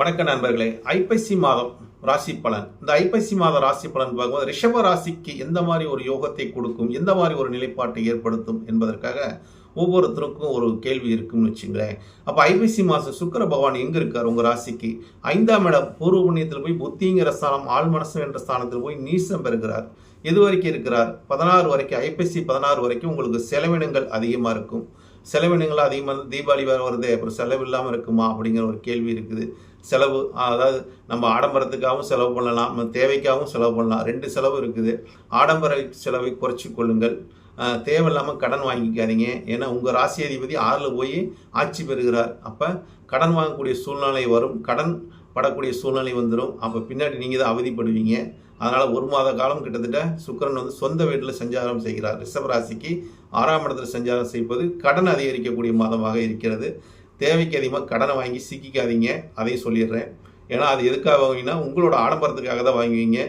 வணக்க நண்பர்களே ஐப்பசி மாதம் ராசி பலன். இந்த ஐப்பசி மாத ராசி பலன் பார்க்கும்போது ரிஷப ராசிக்கு எந்த மாதிரி ஒரு யோகத்தை கொடுக்கும் எந்த மாதிரி ஒரு நிலைப்பாட்டை ஏற்படுத்தும் என்பதற்காக ஒவ்வொருத்தருக்கும் ஒரு கேள்வி இருக்கும்னு வச்சுங்களேன். அப்போ ஐப்பசி மாதம் சுக்கர பகவான் எங்கே இருக்கார் உங்கள் ராசிக்கு? ஐந்தாம் இடம் பூர்வ புண்ணியத்தில் போய் புத்திங்கிற ஸ்தானம் ஆள் மனசு என்ற ஸ்தானத்தில் போய் நீசம் பெறுகிறார். எது வரைக்கும் இருக்கிறார்? பதினாறு வரைக்கும் ஐப்பசி பதினாறு வரைக்கும் உங்களுக்கு செலவினங்கள் அதிகமாக இருக்கும். செலவினங்கள் அதிகமாக தீபாவளி வேறு வருது அப்புறம் செலவு இல்லாமல் இருக்குமா? அப்படிங்கிற ஒரு கேள்வி இருக்குது. செலவு அதாவது நம்ம ஆடம்பரத்துக்காகவும் செலவு பண்ணலாம் நம்ம தேவைக்காகவும் செலவு பண்ணலாம். ரெண்டு செலவு இருக்குது. ஆடம்பர செலவை குறைச்சி கொள்ளுங்கள். தேவையில்லாமல் கடன் வாங்கிக்காதீங்க. ஏன்னா உங்கள் ராசி அதிபதி ஆறில் போய் ஆட்சி பெறுகிறார். அப்போ கடன் வாங்கக்கூடிய சூழ்நிலை வரும். கடன் படக்கூடிய சூழ்நிலை வந்துடும் அப்போ பின்னாடி நீங்கள் தான் அவதிப்படுவீங்க. அதனால் ஒரு மாத காலம் கிட்டத்தட்ட சுக்கிரன் வந்து சொந்த வீட்டில் சஞ்சாரம் செய்கிறார். ரிஷப ராசிக்கு ஆறாம் இடத்துல சஞ்சாரம் செய்வது கடன் அதிகரிக்கக்கூடிய மாதமாக இருக்கிறது. தேவைக்கு அதிகமாக கடனை வாங்கி சிக்கிக்காதீங்க. அதையும் சொல்லிடுறேன். ஏன்னா அது எதுக்காக வாங்குவீங்கன்னா உங்களோட ஆடம்பரத்துக்காக தான் வாங்குவீங்க.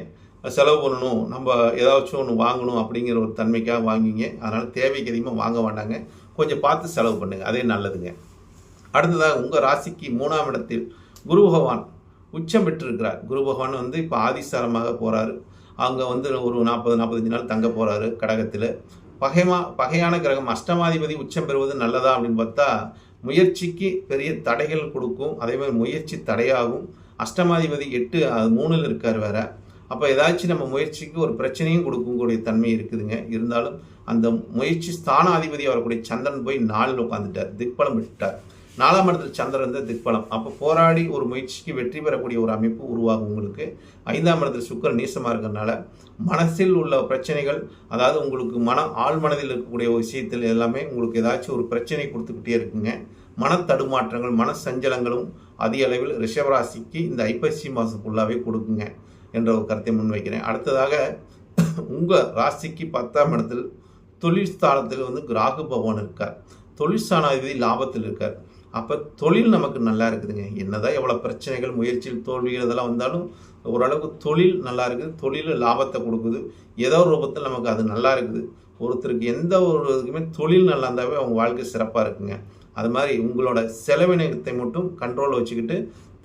செலவு பண்ணணும். நம்ம ஏதாச்சும் ஒன்று வாங்கணும் அப்படிங்கிற ஒரு தன்மைக்காக வாங்குவீங்க. அதனால் தேவைக்கு அதிகமாக வாங்க வேண்டாங்க கொஞ்சம் பார்த்து செலவு பண்ணுங்கள் அதே நல்லதுங்க. அடுத்ததாக உங்கள் ராசிக்கு மூணாம் இடத்தில் குரு பகவான் உச்சம் பெற்றிருக்கிறார். குரு பகவான் வந்து இப்போ ஆதிசாரமாக போகிறாரு அங்கே வந்து ஒரு நாற்பது நாற்பத்தஞ்சு நாள் தங்க போகிறாரு கடகத்தில். பகைமா பகையான கிரகம் அஷ்டமாதிபதி உச்சம் பெறுவது நல்லதா அப்படின்னு பார்த்தா முயற்சிக்கு பெரிய தடைகள் கொடுக்கும். அதே மாதிரி முயற்சி தடையாகும். அஷ்டமாதிபதி எட்டு அது மூணில் இருக்கார் வேற. அப்போ ஏதாச்சும் நம்ம முயற்சிக்கு ஒரு பிரச்சனையும் கொடுக்கக்கூடிய தன்மை இருக்குதுங்க. இருந்தாலும் அந்த முயற்சி ஸ்தானாதிபதி வரக்கூடிய சந்திரன் போய் நாளில் உட்காந்துட்டார் திக்பலம் விட்டுட்டார் நாலாம் இடத்துல சந்திரன் தான் திக்பலம். அப்போ போராடி ஒரு முயற்சிக்கு வெற்றி பெறக்கூடிய ஒரு அமைப்பு உருவாகும் உங்களுக்கு. ஐந்தாம் இடத்துல சுக்கரன் நீசமாக இருக்கிறதுனால மனசில் உள்ள பிரச்சனைகள் அதாவது உங்களுக்கு மன ஆள் மனதில் இருக்கக்கூடிய விஷயத்தில் எல்லாமே உங்களுக்கு ஏதாச்சும் ஒரு பிரச்சனை கொடுத்துக்கிட்டே இருக்குங்க. மன தடுமாற்றங்கள் மன சஞ்சலங்களும் அதிக அளவில் ரிஷபராசிக்கு இந்த ஐப்பசி மாதம் ஃபுல்லாகவே கொடுக்குங்க என்ற ஒரு கருத்தை முன்வைக்கிறேன். அடுத்ததாக உங்கள் ராசிக்கு பத்தாம் இடத்தில் தொழில் ஸ்தானத்தில் வந்து கிராகு பகவான் இருக்கார். தொழில் லாபத்தில் இருக்கார். அப்போ தொழில் நமக்கு நல்லா இருக்குதுங்க. என்னதான் எவ்வளோ பிரச்சனைகள் முயற்சியில் தோல்விகள் இதெல்லாம் வந்தாலும் ஓரளவுக்கு தொழில் நல்லா இருக்குது. தொழில் லாபத்தை கொடுக்குது. ஏதோ ஒரு ரூபத்தில் நமக்கு அது நல்லா இருக்குது. ஒருத்தருக்கு எந்த ஒரு இதுக்குமே தொழில் நல்லா இருந்தாவே அவங்க வாழ்க்கை சிறப்பாக இருக்குங்க. அது மாதிரி உங்களோட செலவினத்தை மட்டும் கண்ட்ரோலில் வச்சுக்கிட்டு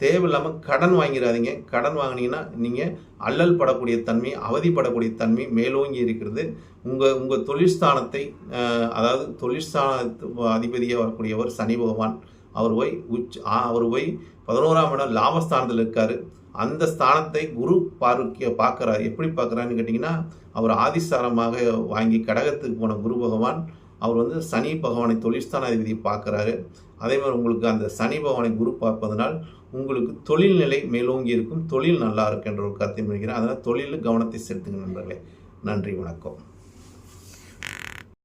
தேவையில்லாமல் கடன் வாங்கிடாதீங்க. கடன் வாங்கினீங்கன்னா நீங்கள் அல்லல் படக்கூடிய தன்மை அவதிப்படக்கூடிய தன்மை மேலோங்கி இருக்கிறது. உங்கள் உங்கள் தொழிற்ஸ்தானத்தை அதாவது தொழிற்ஸ்தான அதிபதியாக வரக்கூடியவர் சனி பகவான். அவர் போய் உச் அவர் போய் பதினோராம் இடம் லாபஸ்தானத்தில் இருக்கார். அந்த ஸ்தானத்தை குரு பார்க்க பார்க்குறாரு. எப்படி பார்க்குறாருன்னு கேட்டிங்கன்னா அவர் ஆதிசாரமாக வாங்கி கடகத்துக்கு போன குரு பகவான் அவர் வந்து சனி பகவானை தொழிற்ஸ்தான அதிபதியை பார்க்குறாரு. அதே மாதிரி உங்களுக்கு அந்த சனி பகவானை குரு பார்ப்பதனால் உங்களுக்கு தொழில்நிலை மேலோங்கி இருக்கும். தொழில் நல்லா இருக்குன்ற ஒரு கருத்தை முடிக்கிறேன் அதனால் தொழிலில் கவனத்தை செலுத்துங்க நண்பர்களே. நன்றி வணக்கம்.